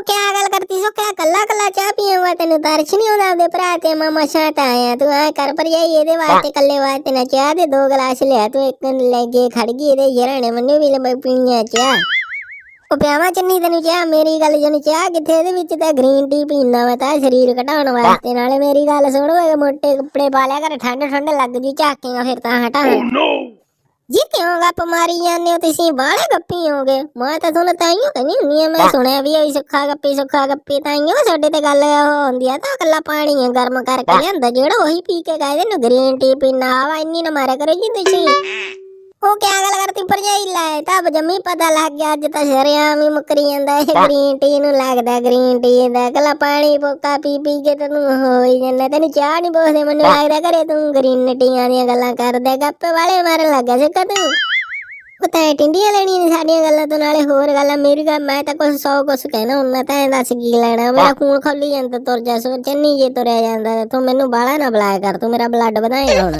ਗੱਲ ਕਰਤੀ? ਸੋ ਕਿਆ ਕੱਲਾ ਕੱਲਾ ਚਾਹ ਪੀਣ ਵਾ ਤੈਨੂੰ ਦਰਸ਼ ਨਹੀਂ ਆਉਂਦਾ ਆਪਦੇ ਭਰਾ ਤੇ ਮਾਮਾ ਸ਼ਾਂ ਤਾਂ ਆਇਆ। ਤੂੰ ਐ ਕਰ ਪਰ ਜਾਈ ਇਹਦੇ ਵਾਸਤੇ ਕੱਲੇ ਵਾਸਤੇ ਨਾ ਚਾਹ ਦੇ ਦੋ ਗਲਾਸ ਲਿਆ ਤੂੰ ਇੱਕ ਲੈ ਕੇ ਖੜ ਗਈ ਇਹਦੇ ਯਰਾਣੇ ਮੈਨੂੰ ਵੀ ਲੈ ਪੀਣੀਆਂ ਚਾਹ। ਉਹ ਪਿਆਵਾ ਚੰਨੀ ਤੈਨੂੰ ਚਾਹ ਮੇਰੀ ਗੱਲ ਜਨ ਚਾਹ ਕਿੱਥੇ ਇਹਦੇ ਵਿੱਚ ਤਾਂ ਗ੍ਰੀਨ ਟੀ ਪੀਂਦਾ ਮੈਂ ਤਾਂ ਸਰੀਰ ਘਟਾਉਣ ਵਾਸਤੇ। ਨਾਲੇ ਮੇਰੀ ਗੱਲ ਸੁਣ ਮੋਟੇ ਕੱਪੜੇ ਪਾ ਲਿਆ ਕਰ ਠੰਡ ਠੰਡ ਲੱਗ ਜੂ ਝਾਕੇਗਾ ਫਿਰ ਤਾਂ ਹਟਾ। ਜੀ ਕਿਉਂ ਗੱਪ ਮਾਰੀ ਜਾਂਦੇ ਹੋ ਤੁਸੀਂ? ਬਾਹਲੇ ਗੱਪੀ ਹੋਗੇ। ਮੈਂ ਤਾਂ ਤੁਹਾਨੂੰ ਤਾਈਓ ਕਹਿੰਦੀ ਹੁੰਦੀ ਆ ਮੈਂ ਸੁਣਿਆ ਵੀ ਹੋਈ ਸੁੱਖਾ ਗੱਪੀ ਸੁੱਖਾ ਗੱਪੀ ਤਾਈਓ ਸਾਡੇ ਤੇ ਗੱਲ ਉਹ ਹੁੰਦੀ ਆ। ਤਾਂ ਕੱਲਾ ਪਾਣੀ ਆ ਗਰਮ ਕਰਕੇ ਲਿਆਂਦਾ ਜਿਹੜਾ ਉਹੀ ਪੀ ਕੇ ਕਹਿੰਦੇ ਨੂੰ ਗ੍ਰੀਨ ਟੀ ਪੀਣਾ ਵਾ ਇੰਨੀ ਨਾ ਮਾਰਿਆ ਕਰੋ ਜੀ ਤੁਸੀਂ। ਉਹ ਕਿਆ ਗੱਲ ਕਰਤੀ ਭਰਜਾਈ ਲੈ ਤਾਂ ਜੰਮੀ ਪਤਾ ਲੱਗ ਗਿਆ ਅੱਜ ਤਾਂ ਸ਼ਰਿਆਮ ਹੀ ਮੁਕਰੀ ਜਾਂਦਾ ਇਹ ਗ੍ਰੀਨ ਟੀ ਨੂੰ ਲੱਗਦਾ ਗ੍ਰੀਨ ਟੀ ਦਾ ਕੱਲਾ ਪਾਣੀ ਪੋਕਾ ਪੀ ਪੀ ਕੇ ਤੈਨੂੰ ਹੋਈ ਜਾਂਦਾ ਤੈਨੂੰ ਚਾਹ ਨਹੀਂ ਬੋਸਦੇ ਮੈਨੂੰ ਲੱਗਦਾ ਘਰੇ ਤੂੰ ਗ੍ਰੀਨ ਟੀਆਂ ਦੀਆਂ ਗੱਲਾਂ ਕਰਦਾ ਗੱਪੇ ਵਾਲੇ ਮਾਰਨ ਲੱਗਾ ਸੀ ਕਦੋਂ? ਉਹ ਤਾਂ ਟਿੰਡੀਆਂ ਲੈਣੀਆਂ ਨੇ ਸਾਡੀਆਂ ਗੱਲਾਂ ਤੋਂ ਨਾਲੇ ਹੋਰ ਗੱਲਾਂ ਮੇਰੀ ਗੱਲ ਮੈਂ ਤਾਂ ਕੁਛ ਸੌ ਕੁਛ ਕਹਿਣਾ ਹੁੰਦਾ ਤਾਂ ਇਹ ਦੱਸ ਕੀ ਲੈਣਾ ਮੇਰਾ ਖੂਨ ਖੋਲੀ ਜਾਂਦਾ ਤੁਰ ਜਾ ਸੋ ਚੰਨੀ ਜੇ ਤੁਰਿਆ ਜਾਂਦਾ ਤੂੰ ਮੈਨੂੰ ਬਾਲਾ ਨਾ ਬੁਲਾਇਆ ਕਰ ਤੂੰ ਮੇਰਾ ਬਲੱਡ ਵਧਾਏਗਾ ਹੁਣ।